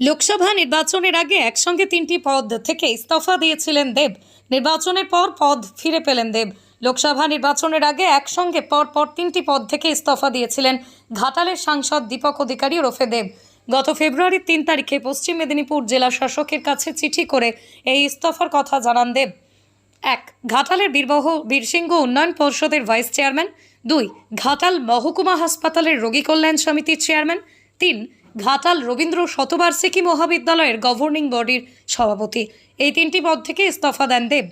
লোকসভা নির্বাচনের আগে একসঙ্গে তিনটি পদ থেকে ইস্তফা দিয়েছিলেন দেব। নির্বাচনের পর পদ ফিরে পেলেন দেব। লোকসভা নির্বাচনের আগে একসঙ্গে পর পর তিনটি পদ থেকে ইস্তফা দিয়েছিলেন ঘাটালের সাংসদ দীপক অধিকারী ওরফে দেব। গত ফেব্রুয়ারির তিন তারিখে পশ্চিম মেদিনীপুর জেলা শাসকের কাছে চিঠি করে এই ইস্তফার কথা জানান দেব। এক, ঘাটালের বীরবহ বীরসিংহ উন্নয়ন পর্ষদের ভাইস চেয়ারম্যান। দুই, ঘাটাল মহকুমা হাসপাতালের রোগী কল্যাণ সমিতির চেয়ারম্যান। তিন ঘাটাল রবীন্দ্র শতবার্ষিকী মহাবিদ্যালয়ের গভর্নিং বডির সভাপতি। এই তিনটি পদ থেকে ইস্তফা দেন দেব।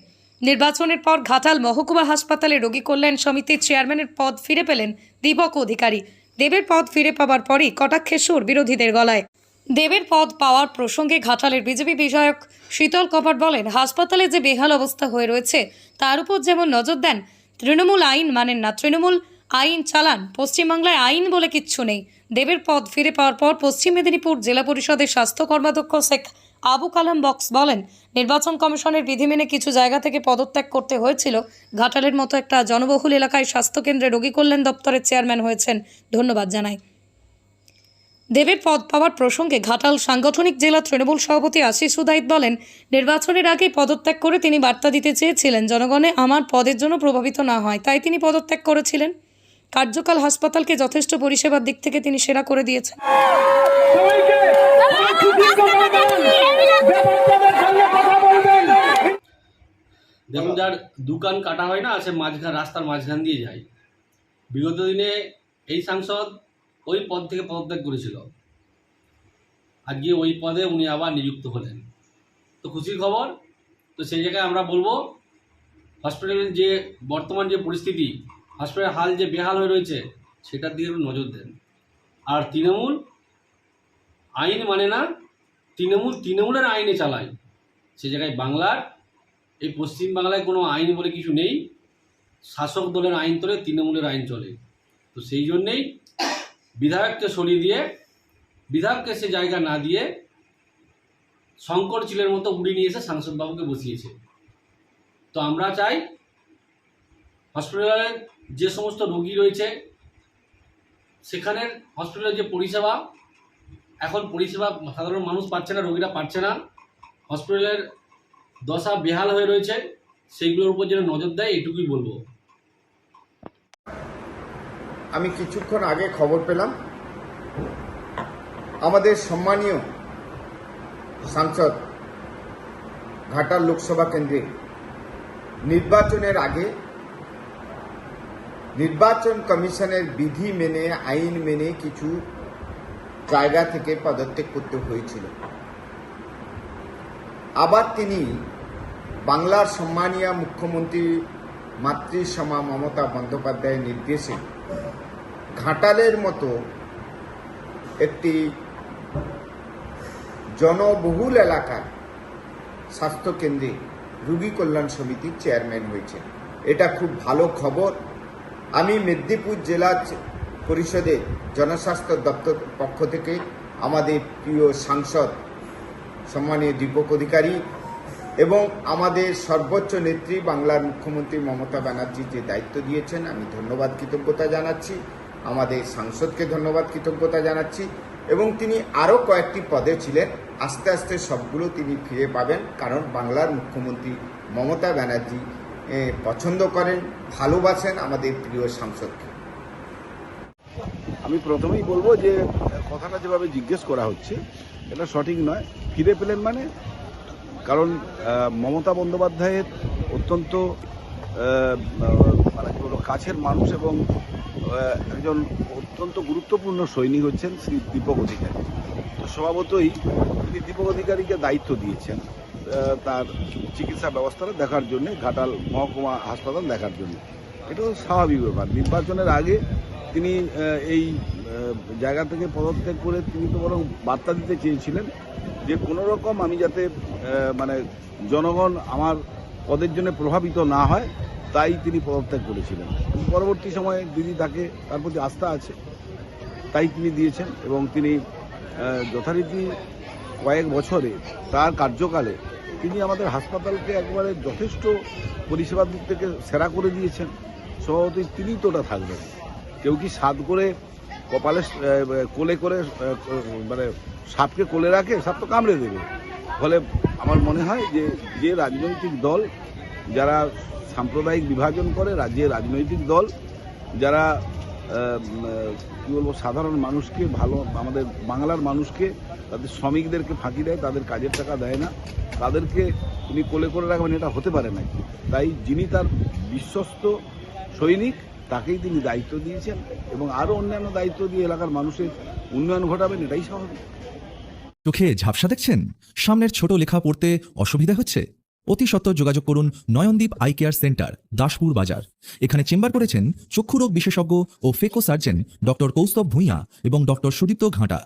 নির্বাচনের পর ঘাটাল মহকুমা হাসপাতালে রোগী কল্যাণ সমিতির চেয়ারম্যানের পদ ফিরে পেলেন দীপক অধিকারী। দেবের পদ ফিরে পাওয়ার পরই কটাক্ষের সুর বিরোধীদের গলায়। দেবের পদ পাওয়ার প্রসঙ্গে ঘাটালের বিজেপি বিধায়ক শীতল কপাট বলেন, হাসপাতালে যে বেহাল অবস্থা হয়ে রয়েছে, তার উপর যেমন নজর দেন, তৃণমূল আইন মানেন না। তৃণমূল আইন চালান। পশ্চিমবাংলায় আইন বলে কিচ্ছু নেই। দেবের পদ ফিরে পাওয়ার পর পশ্চিম মেদিনীপুর জেলা পরিষদের স্বাস্থ্য কর্মাধ্যক্ষ শেখ আবু কালাম বক্স বলেন, নির্বাচন কমিশনের বিধি মেনে কিছু জায়গা থেকে পদত্যাগ করতে হয়েছিল। ঘাটালের মতো একটা জনবহুল এলাকায় স্বাস্থ্যকেন্দ্রে রোগী কল্যাণ দপ্তরের চেয়ারম্যান হয়েছেন। ধন্যবাদ জানাই। দেবের পদ পাওয়ার প্রসঙ্গে ঘাটাল সাংগঠনিক জেলা তৃণমূল সভাপতি আশিস উদাইত বলেন, নির্বাচনের আগে পদত্যাগ করে তিনি বার্তা দিতে চেয়েছিলেন, জনগণে আমার পদের জন্য প্রভাবিত না হয়, তাই তিনি পদত্যাগ করেছিলেন। কার্যকাল হাসপাতালকে যথেষ্ট পরিষেবার দিক থেকে তিনি সেরা করে দিয়েছেন। সবাইকে সুদীর্ঘ মনোনয়ন ব্যবস্থাদের সঙ্গে কথা বলবেন যেমন যার দোকান কাটা হয় না সে মাঝখান রাস্তার মাঝখান দিয়ে যায়। বিগত দিনে এই সাংসদ ওই পদ থেকে পদত্যাগ করেছিল। আজকে ওই পদে উনি আবার নিযুক্ত হলেন। তো খুশির খবর তো সেই জায়গায় আমরা বলব হসপিটালের যে বর্তমান যে পরিস্থিতি হসপিটালের হাল যে বেহাল হয়ে রয়েছে সেটার দিকে নজর দেন। আর তৃণমূল আইন মানে না, তৃণমূল তৃণমূলের আইনে চালায়। সে জায়গায় বাংলার, এই পশ্চিম বাংলায় কোনো আইন বলে কিছু নেই, শাসক দলের আইন চলে, তৃণমূলের আইন চলে। তো সেই জন্যেই বিধায়ককে সরিয়ে দিয়ে, বিধায়ককে সে জায়গা না দিয়ে শঙ্কর চিলের মতো উড়ি নিয়ে এসে সাংসদবাবুকে বসিয়েছে। তো আমরা চাই হসপিটালে যে সমস্ত রোগী রয়েছে, সেখানের হসপিটালের যে পরিষেবা, এখন পরিষেবা সাধারণ মানুষ পাচ্ছে না, রোগীরা পাচ্ছে না। হসপিটালের দশা বেহাল হয়ে রয়েছে, সেইগুলোর উপর যেন নজর দেয়, এটুকুই বলব। আমি কিছুক্ষণ আগে খবর পেলাম, আমাদের সম্মানীয় সাংসদ ঘাটাল লোকসভা কেন্দ্রে নির্বাচনের আগে নির্বাচন কমিশনের বিধি মেনে, আইন মেনে কিছু জায়গা থেকে পদত্যাগ করতে হয়েছিল। আবার তিনি বাংলার সম্মানীয় মুখ্যমন্ত্রী মাতৃসমা মমতা বন্দ্যোপাধ্যায়ের নির্দেশে ঘাটালের মতো একটি জনবহুল এলাকার স্বাস্থ্যকেন্দ্রে রোগী কল্যাণ সমিতির চেয়ারম্যান হয়েছে এটা খুব ভালো খবর। আমি মেদিনীপুর জেলা পরিষদের জনস্বাস্থ্য দপ্তর পক্ষ থেকে আমাদের প্রিয় সাংসদ, সম্মানীয় দীপক অধিকারী এবং আমাদের সর্বোচ্চ নেত্রী বাংলার মুখ্যমন্ত্রী মমতা ব্যানার্জি যে দায়িত্ব দিয়েছেন, আমি ধন্যবাদ কৃতজ্ঞতা জানাচ্ছি। আমাদের সাংসদকে ধন্যবাদ কৃতজ্ঞতা জানাচ্ছি এবং তিনি আরও কয়েকটি পদে ছিলেন। আস্তে আস্তে সবগুলো তিনি ফিরে পাবেন, কারণ বাংলার মুখ্যমন্ত্রী মমতা ব্যানার্জি পছন্দ করেন, ভালোবাসেন আমাদের প্রিয় সাংসদকে। আমি প্রথমেই বলব যে, কথাটা যেভাবে জিজ্ঞেস করা হচ্ছে, এটা সঠিক নয়। ফিরে পেলেন মানে? কারণ মমতা বন্দ্যোপাধ্যায়ের অত্যন্ত মানে কি বলব, কাছের মানুষ এবং একজন অত্যন্ত গুরুত্বপূর্ণ সৈনিক হচ্ছেন শ্রী দীপক অধিকারী। তো স্বভাবতই তিনি দীপক অধিকারীকে দায়িত্ব দিয়েছেন। তার চিকিৎসা ব্যবস্থাটা দেখার জন্য, ঘাটাল মহকুমা হাসপাতাল দেখার জন্য। এটা তো স্বাভাবিক ব্যাপার। নির্বাচনের আগে তিনি এই জায়গা থেকে পদত্যাগ করে তিনি তো বরং বার্তা দিতে চেয়েছিলেন যে কোনো রকম আমি যাতে মানে জনগণ আমার পদের জন্য প্রভাবিত না হয়, তাই তিনি পদত্যাগ করেছিলেন। পরবর্তী সময়ে দিদি তাকে তার প্রতি আস্থা আছে, তাই তিনি দিয়েছেন এবং তিনি যথারীতি কয়েক বছরে তার কার্যকালে তিনি আমাদের হাসপাতালকে একবারে যথেষ্ট পরিষেবার দিক থেকে সেরা করে দিয়েছেন। স্বভাবতই তিনিই তো ওটা থাকবেন। কেউ কি সাদ করে কপালে কোলে করে মানে সাপকে কোলে রাখে, সাপ তো কামড়ে দেবে। ফলে আমার মনে হয় যে যে রাজনৈতিক দল যারা সাম্প্রদায়িক বিভাজন করে রাজ্যের রাজনৈতিক দল যারা কি বলব, সাধারণ মানুষকে ভালো, আমাদের বাংলার মানুষকে, তাদের শ্রমিকদেরকে ফাঁকি দেয়, তাদের কাজের টাকা দেয় না। তাদেরকে তিনি কোলে করে রাখবেন, এটা হতে পারে না তাই যিনি তার বিশ্বস্ত সৈনিক, তাকেই তিনি দায়িত্ব দিয়েছেন এবং আরও অন্যান্য দায়িত্ব দিয়ে এলাকার মানুষের উন্নয়ন ঘটাবেন, এটাই স্বাভাবিক। চোখে ঝাপসা দেখছেন? সামনের ছোট লেখা পড়তে অসুবিধা হচ্ছে? অতি সত্ত্বর যোগাযোগ করুন Nayandwip eye care centre, Daspur বাজার। এখানে চেম্বার করেছেন চক্ষুরোগ বিশেষজ্ঞ ও phaco surgeon doctor Kaustav Bhuiyan এবং ডক্টর সুদীপ্ত ঘাটা।